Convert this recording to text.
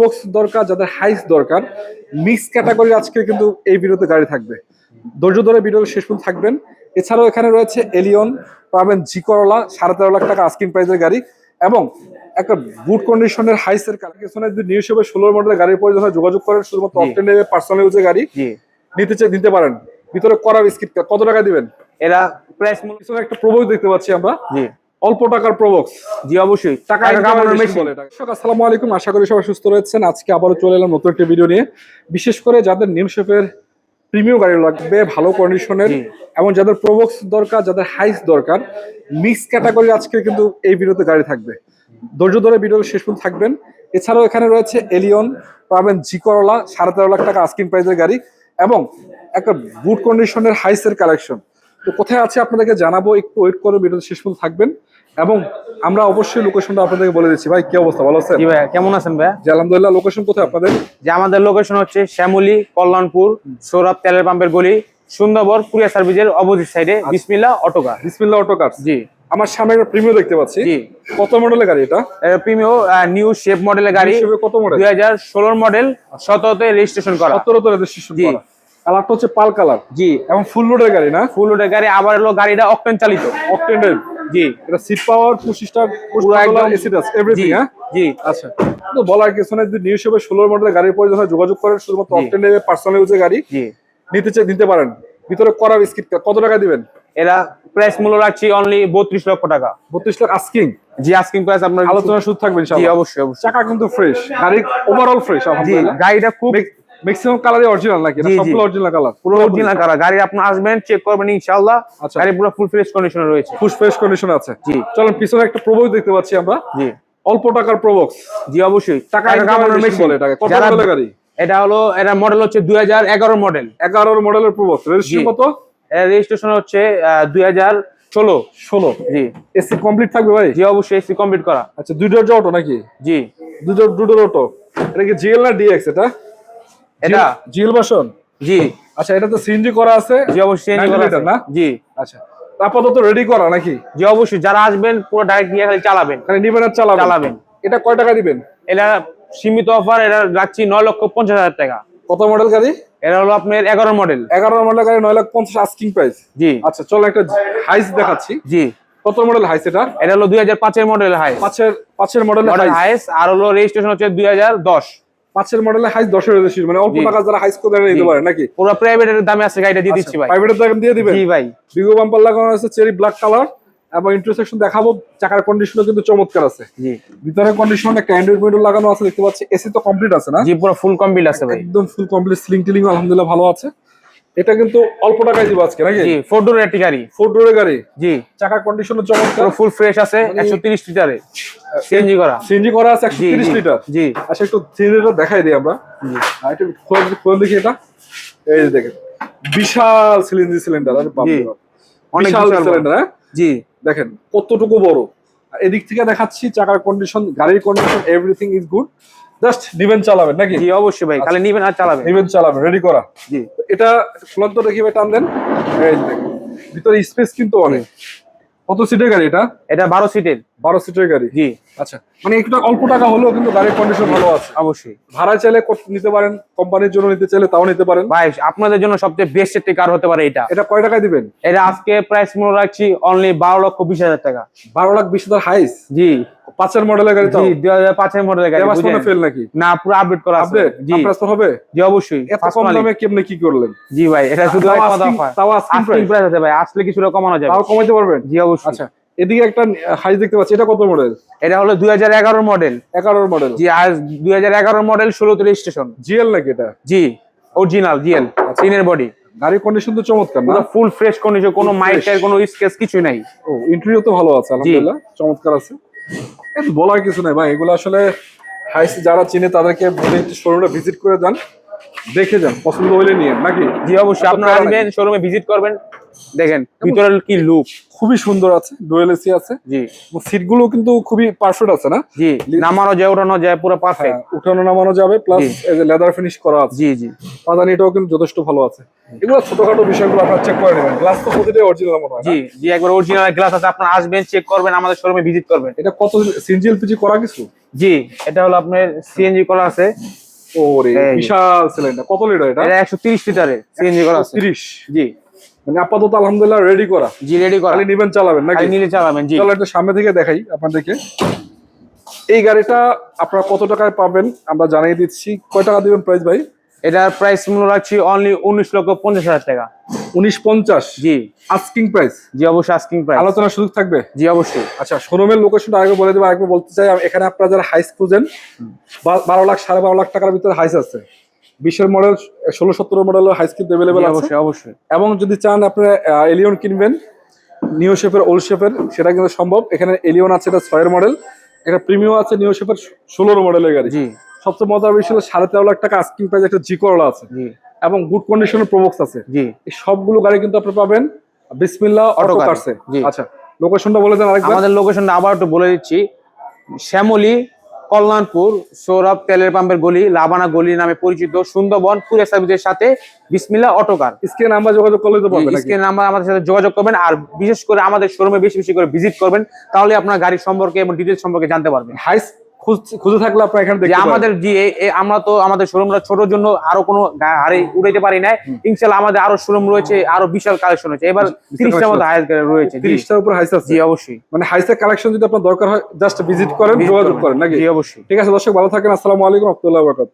Probox দরকার যাদের হাইস দরকার মিক্স ক্যাটাগরির আজকে কিন্তু এই ভিডিওতে গাড়ি থাকবে। ধৈর্য ধরে ভিডিও শেষ পর্যন্ত থাকবেন। এছাড়াও এখানে রয়েছে এলিয়ন পাবেন জি করলা সাড়ে তেরো লাখ টাকা আস্কিং প্রাইসের গাড়ি এবং একটা গুড কন্ডিশনের হাইসের কালেকশনে যদি নিউ হিসেবে ষোলো মডেলের গাড়ির প্রয়োজন হয় যোগাযোগ করেন শুধুমাত্র। পার্সোনাল ইউজের গাড়ি নিতে চাই নিতে পারেন। ভিতরে করা বিস্কিট কত টাকা দিবেন? এরা প্রাইস মূল্য একটা প্রবক্স দেখতে পাচ্ছি আমরা। অল্প টাকার প্রবক্স জি অবশ্যই। টাকা কামানোর মেশিন। আসসালামু আলাইকুম। আশা করি সবাই সুস্থ রয়েছেন। আজকে আবারও চলে এলাম নতুন একটা ভিডিও নিয়ে। বিশেষ করে যাদের নিউ শেপের প্রিমিয়াম গাড়ি লাগবে ভালো কন্ডিশনের। এবং যাদের প্রোবক্স দরকার যাদের হাইস দরকার মিক্স ক্যাটাগরির আজকে কিন্তু এই ভিডিওতে গাড়ি থাকবে। ধৈর্য ধরে ভিডিও শেষ পর্যন্ত থাকবেন। এছাড়াও এখানে রয়েছে এলিয়ন পাবেন জি করলা সাড়ে তেরো লাখ টাকা আস্কিং প্রাইসের গাড়ি এবং একটা গুড কন্ডিশনের হাইসের কালেকশন তো কোথায় আছে আপনাদেরকে জানাব একটু ওয়েট করে ভিডিও শেষ পর্যন্ত থাকবেন। এবং আমরা অবশ্যই লোকেশনটা আপনাদেরকে বলে দিচ্ছি। ভাই কি অবস্থা? ভালো আছেন? জি ভাইয়া কেমন আছেন ভাইয়া? জি আলহামদুলিল্লাহ লোকেশন কোথায় আপনাদের? যে আমাদের লোকেশন হচ্ছে শ্যামলী কল্যাণপুর সৌরভ তেলের পাম্পের গলি সুন্দরবন কুরিয়ার সার্ভিসের অপোজিট সাইডে বিসমিল্লা অটোকা বিসমিল্লাহ অটো কার জি। আমার সামনে একটা প্রিমিয়াম দেখতে পাচ্ছি। জি। কত মডেলের গাড়ি এটা? প্রিমিও নিউ শেপ মডেলের গাড়ি কত মডেল দুই হাজার ষোলোর মডেল সতেরোতে রেজিস্ট্রেশন করা। সতেরো তো রেজিস্ট্রেশন। করা। কালারটা হচ্ছে পাল কালার। জি। এবং ফুল লোডের গাড়ি না? ফুল ওডের গাড়ি আবার হলো গাড়িটা অকটেন চালিত। অকটেন্ডের জি। এটা সিট পাওয়ার পঁচিশটা পুরো একদম আছে এভরিথিং হ্যাঁ? জি। আচ্ছা। তো বলার কিছু না যদি নিউ হিসেবে ষোলো মডেলের গাড়ির প্রয়োজন হয় যোগাযোগ করেন শুধুমাত্র জি। অকটেন্ডের পার্সোনাল ইউজের গাড়ি জি। নিতে চাই নিতে পারেন। ভিতরে করা বিস্কিট কত টাকা দিবেন? এরা প্রাইস মূল্য রাখছি অনলি বত্রিশ লক্ষ টাকা। বত্রিশ লাখ আস্কিং জি আস্কিং প্রাইস আপনার আলোচনা শুরু থাকবে জি অবশ্যই অবশ্যই। চাকা কিন্তু ফ্রেশ গাড়ি ওভারঅল ফ্রেশ জি আলহামদুলিল্লাহ। গাড়িটা খুব ম্যাক্সিমাম কালারই অরিজিনাল নাকি। সবগুলো অরিজিনাল কালার পুরো অরিজিনাল কালার গাড়ি আপনি আসবেন চেক করবেন ইনশাআল্লাহ। আচ্ছা। গাড়ি পুরো ফুল ফ্রেশ কন্ডিশনে রয়েছে। ফুল ফ্রেশ কন্ডিশন আছে। জি। চলুন পিছনে একটা প্রবক্স দেখতে পাচ্ছি আমরা। জি। অল্প টাকার প্রবক্স জি অবশ্যই। টাকা টাকা কামানোর মেশিন বলে এটাকে। কত মডেলের গাড়ি? এটা হলো এটা মডেল হচ্ছে দুই হাজার এগারো মডেল এগারোর মডেলের প্রবক্স রেজিস্ট্রেশন কত? রেজিস্ট্রেশন হচ্ছে দুই হাজার ষোলো। ষোলো। জি। এসি কমপ্লিট থাকবে ভাই? জি অবশ্যই এসি কমপ্লিট করা। আচ্ছা দুই ডোর অটো নাকি? জি। দুই ডোর দুই ডোর অটো এটা কি জিএল না ডিএক্স এটা? এটা জিএল ভার্সন জি। আচ্ছা এটা তো সিএনজি করা আছে? জি অবশ্যই 90 করা আছে। না? জি। আচ্ছা আপাতত রেডি করা নাকি? জি অবশ্যই। যারা আসবেন পুরো ডাইরেক্ট নিয়ে খালি চালাবেন। খালি নিবেন আর চালাবেন? চালাবেন। এটা কয় টাকা দিবেন? এটা সীমিত অফার এটা রাখছি নয় লক্ষ পঞ্চাশ হাজার টাকা। কত মডেল গাড়ি? এটা হলো আপনার এগারো মডেল এগারো মডেল গাড়ি নয় লাখ পঞ্চাশ আস্কিং প্রাইস জি। আচ্ছা চলো একটা হাইস দেখাচ্ছি। জি। কত মডেল হাইস এটা এটা হলো দুই হাজার পাঁচের মডেল হাই পাঁচের পাঁচের মডেল মডেল হাইস আর হলো রেজিস্ট্রেশন হচ্ছে দুই হাজার দশ। পাঁচের মডেলে হাইস দশের রেজিস্ট্রেশন মানে অল্প টাকা যারা হাইস করে নিতে পারে নাকি? পুরো প্রাইভেটের দামে আছে গাড়িটা দিয়ে দিচ্ছি ভাই। প্রাইভেটের দাম দিয়ে দিবেন? জি ভাই। বিগো বাম্পার লাগানো আছে চেরি ব্ল্যাক কালার এবং ইন্টারসেকশন দেখাবো চাকার কন্ডিশনও কিন্তু চমৎকার আছে। জি। ভিতরে কন্ডিশন একটা অ্যান্ড্রয়েড উইন্ডো লাগানো আছে দেখতে পাচ্ছি এসি তো কমপ্লিট আছে না? জি পুরো ফুল কমপ্লিট আছে ভাই। একদম ফুল কমপ্লিট স্লিং টিলিং আলহামদুলিল্লাহ ভালো আছে। এটা কিন্তু অল্প টাকায় দিব আজকে নাকি? জি ফোর ডোরের একটি গাড়ি। ফোর ডোরের গাড়ি? জি। চাকার কন্ডিশনও চমৎকার ফুল ফ্রেশ আছে মানে- একশো তিরিশ লিটারে সিএনজি করা। সিএনজি করা আছে একশো জি তিরিশ জি, লিটার জি। আচ্ছা একটু সিলিন্ডার দেখাই দিই আমরা। জি। আর একটু খোলা খোলা দেখি এটা। এই যে দেখেন বিশাল সিলিন্ডার সিলিন্ডার আরে বাপ। রে অনেক বিশাল বিশাল সিলিন্ডার হ্যাঁ? জি। দেখেন কতটুকু বড়। এদিক থেকে দেখাচ্ছি চাকার কন্ডিশন গাড়ির condition everything is good just নিবেন চালাবেন নাকি? জি অবশ্যই ভাই খালি নিবেন আর চালাবেন। নিবেন চালাবেন রেডি করা। জি। এটা ফুলন্ত দেখি টান দেন। ভিতরে স্পেস কিন্তু অনেক। কত সিটের গাড়ি এটা? এটা বারো সিটের বারো সিটের গাড়ি? জি। আচ্ছা মানে একটু অল্প টাকা হলেও কিন্তু গাড়ির কন্ডিশন ভালো আছে। অবশ্যই। ভাড়া চাইলে নিতে পারেন কোম্পানির জন্য নিতে চাইলে তাও নিতে পারেন। ভাই আপনাদের জন্য সবচেয়ে বেস্ট একটি কার হতে পারে এটা। এটা কয় টাকায় দিবেন? এটা আজকে প্রাইস মূল্য রাখছি অনলি বারো লক্ষ বিশ হাজার টাকা। বারো লাখ বিশ হাজার হাইস জি। পাঁচের মডেলের গাড়ি তো দুই হাজার পাঁচের মডেলের গাড়ি বুঝেন? ফেল নাকি? না পুরো আপডেট করা আছে। জি। আপনার হবে? জি অবশ্যই। এত কম দামে কেমনে কি করলেন? জি ভাই এটা শুধু এক কথা তাও price? price আছে ভাই। আসলে কিছুটা কমানো যাবে। তাও কমাইতে পারবেন? জি অবশ্যই। আচ্ছা এদিকে একটা হাইস দেখতে পাচ্ছি। এটা কত মডেল এটা হলো দুই হাজার এগারো মডেল এগারোর মডেল জি আজ দুই হাজার এগারো মডেল ষোলোতে স্টেশন জিএল নাকি এটা? জি অরিজিনাল জিএল তিনের বডি গাড়ির কন্ডিশন তো চমৎকার না? ফুল ফ্রেশ কন্ডিশন কোনো মাইকের কোনো স্কেচ কিছু নাই। ও ইন্টারভিউ তো ভালো আছে আলহামদুলিল্লাহ চমৎকার আছে। বলার কিছু নাই ভাই। এগুলো আসলে হাইস যারা চিনে তাদেরকে ভিজিট করে যান। দেখে যান পছন্দ হলে নিয়ে নাকি? জি অবশ্যই। আপনারা আসবেন? শোরুমে ভিজিট করবেন দেখেন ভিতরে কি লুক খুবই সুন্দর আছে ডুয়েল এসি আছে। জি। সিটগুলো কিন্তু খুবই পারফেক্ট আছে না? জি নামানো যায় ওঠানো যায় পুরো পারফেক্ট হ্যাঁ, উঠানো নামানো যাবে প্লাস এই যে লেদার ফিনিশ করা আছে। জি জি। পাদানিটাও কিন্তু যথেষ্ট ভালো আছে। এগুলো ছোটখাটো বিষয়গুলো আপনারা চেক করে নেবেন। গ্লাস তো প্রতিটাই অরিজিনাল মনে হয় জি জি একবার অরিজিনাল গ্লাস আছে আপনারা আসবেন চেক করবেন আমাদের শোরুমে ভিজিট করবেন। এটা কত সিনজিএল পিজি করা কিছু? জি এটা হলো আপনার সিএনজি করা আছে। ওরে। বিশাল সিলিন্ডার কত লিটার এটা? এটা একশো তিরিশ লিটারে সিএনজি করা আছে। 30 জি। মানে আপাতত আলহামদুলিল্লাহ রেডি করা। জি রেডি করা। খালি নিবেন চালাবেন নাকি? নিলে চালাবেন জি। চলো একটা সামনে থেকে দেখাই আপনাদেরকে। এই গাড়িটা আপনারা কত টাকায় পাবেন আমরা জানিয়ে দিচ্ছি। কয় টাকা দিবেন প্রাইস ভাই? এটার প্রাইস মূল্য রাখছি অনলি উনিশ লক্ষ পঞ্চাশ হাজার টাকা। উনিশ পঞ্চাশ? জি। আস্কিং প্রাইস জি অবশ্যই আস্কিং প্রাইস আলোচনার সুযোগ থাকবে? জি অবশ্যই। আচ্ছা শোরুমের লোকেশনটা আগে বলে দেবো আরেকবার বলতে চাই এখানে আপনারা যারা হাইস খুঁজেন বারো লাখ সাড়ে বারো লাখ টাকার ভিতরে হাইস আছে। বিশের মডেল ষোলো সতেরো মডেলের হাইস কিন্তু অ্যাভেলেবেল আছে। অবশ্যই অবশ্যই। এবং যদি চান আপনারা এলিয়ন কিনবেন নিউ শেপের ওল্ড শেপের সেটা কিন্তু সম্ভব। এখানে এলিয়ন আছে এটা ছয়ের মডেল এটা প্রিমিয়াম আছে নিউ শেপের ষোলোর মডেলের গাড়ি। জি। সবচেয়ে মজার বিষয় হলো সাড়ে তেরো লাখ টাকা আস্কিং প্রাইস একটা জি করলা আছে। এবং গুড কন্ডিশনের প্রবক্স আছে। জি। এই সবগুলো গাড়ি কিন্তু আপনি পাবেন বিসমিল্লা অটো কারসে আচ্ছা লোকেশনটা বলে দেন আরেকবার। আমাদের লোকেশনটা আবার একটু বলে দিচ্ছি। শ্যামলী কল্যাণপুর সৌরভ তেলের পাম্পের গলি লাবানা গলি নামে পরিচিত সুন্দরবন কুরিয়ার সার্ভিসের সাথে বিসমিল্লা অটোকার স্ক্রিন নাম্বার যোগাযোগ করলে তো পাবেন স্ক্রিন নাম্বার আমাদের সাথে যোগাযোগ করবেন আর বিশেষ করে আমাদের শোরুমে বেশি বেশি করে ভিজিট করবেন তাহলে আপনার গাড়ির সম্পর্কে এবং ডিটেলস সম্পর্কে জানতে পারবেন। হাইস খুঁজে থাকলে আপনার এখানে দেখতে আমাদের জি আমরা তো আমাদের শোরুমটা ছোটর জন্য আরও কোনো হারে উড়াইতে পারি না ইনশাল্লাহ আমাদের আরও শোরুম রয়েছে আরও বিশাল কালেকশন রয়েছে। এবার তিরিশটা collection মতো হায়ার রয়েছে জি, তিরিশটার উপর হাইস আছে। জি অবশ্যই। মানে হাইসের কালেকশন যদি আপনার দরকার হয় জাস্ট ভিজিট করেন যোগাযোগ করেন নাকি? জি অবশ্যই। ঠিক আছে দর্শক ভালো থাকেন আসসালামু আলাইকুম রহমতুল্লাহ বরকাত।